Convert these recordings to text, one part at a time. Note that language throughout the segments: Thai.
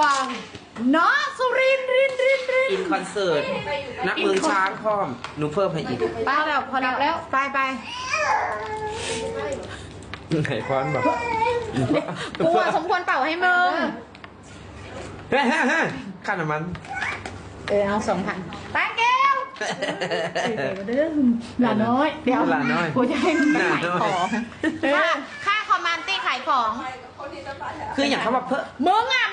วังเนาะสุรินทร์รินรินรินอินคอนเสิร์ต นักเมืองช้างพร้อม หนูเพิ่มให้อีกไปแล้วพอแล้วแล้วไปไปไหนพร้อมบอกกูอะสมควรเป่าให้มึงเฮ้ยเฮ้ยเฮ้ยค่าน้ำมัน เออเอาสองพันแตงเกลหลาน้อย เดี๋ยวหลานน้อยกูจะให้มึงไปหลานขายน้อยของค่าค่าคอมมานตี้ขายของ คืออย่างเขาบอกเพิ่มมึงอะ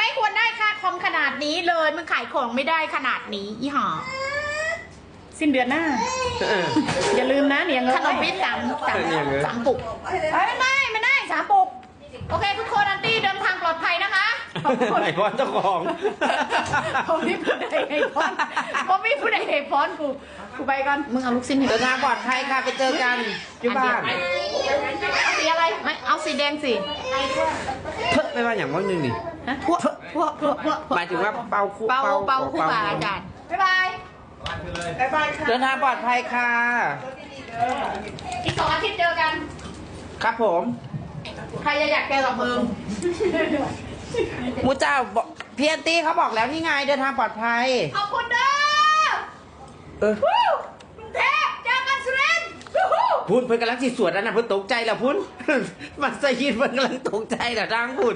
อมขนาดนี้เลยมึงขายของไม่ได้ขนาดนี้อีห่อสิ้นเดือนหน้าเอออย่าลืมนะเนี่ยขนมพี่สามสามเนี่ยเงินสามปุกเอ้ยไม่ได้ไม่ได้สามปุก โอเค ทุกคนอันตี้เดินทางปลอดภัยนะ คะขอบคุณไหนพร้อมเจ้าของผมมีผู้ใดให้พรผมมีผู้ใดให้พรกูกูไปก่อนมึงเอาลูกสิ้นให้เดินทางปลอดภัยค่ะไปเจอกันที่บ้านเอาสีอะไรไม่เอาสีแดงสิเพิ่มไม่ว่าอย่างว่าหนึ่งนี่ฮะพวกพวกพวกพวกหมายถึงว่าเป่าคู่เบาเบาคู่บาอาจารย์บ๊ายบายเดินทางปลอดภัยค่ะอีกสองอาทิตย์เจอกัน ครับผม ใครจะอยากเจอกับมึง มูเจ้าบอกเพียนตีเขาบอกแล้วนี่ไงเดินทางปลอดภัย ขอบคุณเด้อเออวู้กรุงเทพเจอกันสุรินทร์วู้ฮู้พุ่นเพิ่นกำลังสิสวดแล้วนะเพิ่นตกใจแล้วพุ่น มันสะยิดเพิ่นกำลังตกใจแล้วดังพุ่น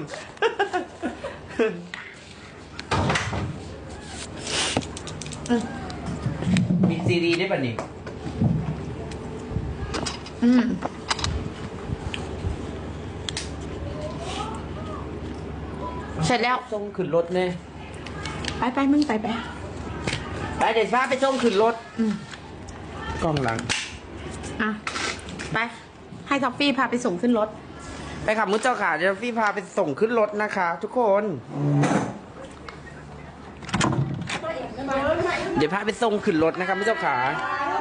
มีซีดีได้ป่ะนี่ อืม เสร็จแล้ว ส่งขึ้นรถเนี่ยไปไปมึงไปไปไปเดี๋ยวพาไปส่งขึ้นรถอืมกล้องหลัง อะไป ให้ท็อฟฟี่พาไปส่งขึ้นรถ ไปขับมุดเจ้าขาเดี๋ยวพี่พาไปส่งขึ้นรถนะคะ ทุกคน เดี๋ยวพาไปส่งขึ้นรถนะคะมุดเจ้าขา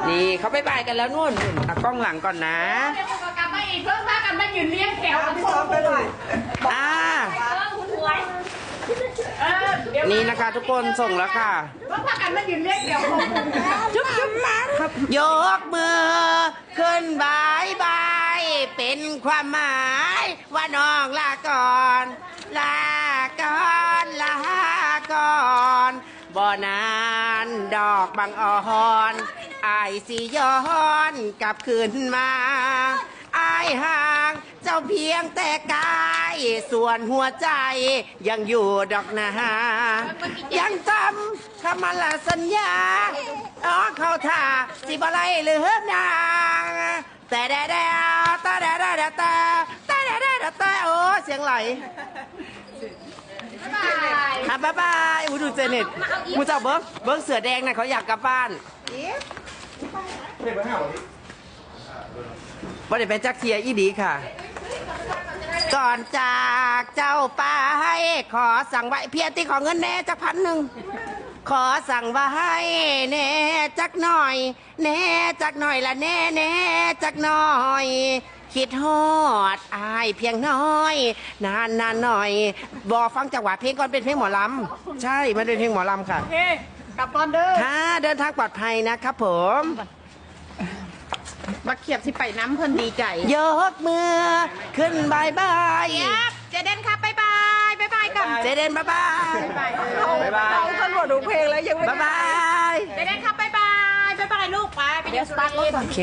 นี่เขาไปบายกันแล้วนู่นอะกล้องหลังก่อนนะ เดี๋ยวผมกลับมาอีกเพิ่งพากันมายืนเลี้ยงแถวกันอ่า เออคุณหวยเออเดี๋ยว นะคะ ทุกคนส่งแล้วค่ะเพิ่งพากันมายืนเลี้ยงแถวผมจุ๊บจุ๊บมาครับยกมือขึ้นบายบายเป็นความหมายว่าน้องลาก่อนลาก่อนลาก่อนบ่นานดอกบางอ่อนไอสิย้อนกลับคืนมาไอห่างเจ้าเพียงแต่กาย ส่วนหัวใจยังอยู่ดอกนายังทำคำมาลาสัญญาอ๋อเข้าท่าสิบอะไรหรือนางแต่แดดแตาแดดแดดแต่แต่แดดแดดแต่โอ้เสียงไหลบ๊ายบายอะบ๊ายบายอูดูเจเน็ตมูเจ้าเบิ้งเบิ้งเสือแดงน่ะเขาอยากกลับบ้านบ่ได้เป็นจักเทียอีดีค่ะ ก่อนจากเจ้าไปขอสั่งไว้เพียรที่ขอเงินแน่จักพันหนึ่งขอสั่งไว้แน่จักหน่อย แน่จักหน่อยละแน่แน่จักหน่อย คิดฮอดอายเพียงน้อย นานนานหน่อยบอฟังจังหวะเพลงก่อนเป็นเพลงหมอลำใช่มันเป็นเพลงหมอลำค่ะ โอเค กลับก่อนเด้อ ค่ะ เดินทางปลอดภัยนะครับผม บักเขียบสิไปน้ำเพิ่นดีใจยกมือ ขึ้นบายบายเจี๊ยบเจเดนครับบ๊ายบายบ๊ายบายกันเจเดนบายบายบ๊ายบายเออบ๊ายบายเราตำรวจดูเพลงแล้วยังไม่บายบายเจเดนครับบ๊ายบายบ๊ายบายลูกไปไปเดี๋ยวสตาร์ทรถก่อนโอเค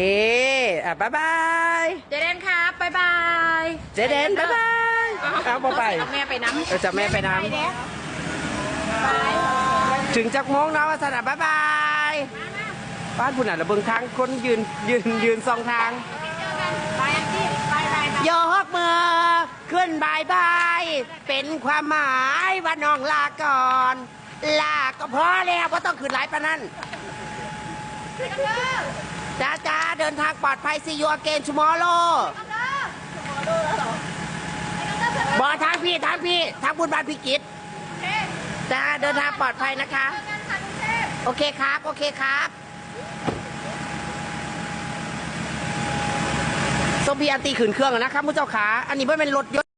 อะบายบายเจเดนครับบ๊ายบายเจเดนบายบายเอาบ่ไปเอาแม่ไปน้ำเออจะแม่ไปน้ำเด้ถึงจากโมงนะวัสนาบายบาย บ้านผู้หนาระเบิงทางคนยืนยืนยืนสองทางไปอันที่ไปไปไปยกมือขึ้นบายบาย เป็นความหมายว่าน้องลาก่อน ลาก็พอแล้วว่าต้องขึ้นหลายปานนั้นจ้าจ้าเดินทางปลอดภัยซียูเกนชูมอโลบอทางพี่ทางพี่ทางบุญบานพิกิตจ้าเดินทางปลอดภัยนะคะ โอเคครับ โอเคครับ ส้มพีอันตีขืนเครื่องอะนะครับผู้เจ้าขา อันนี้เพื่อเป็นรถยนต์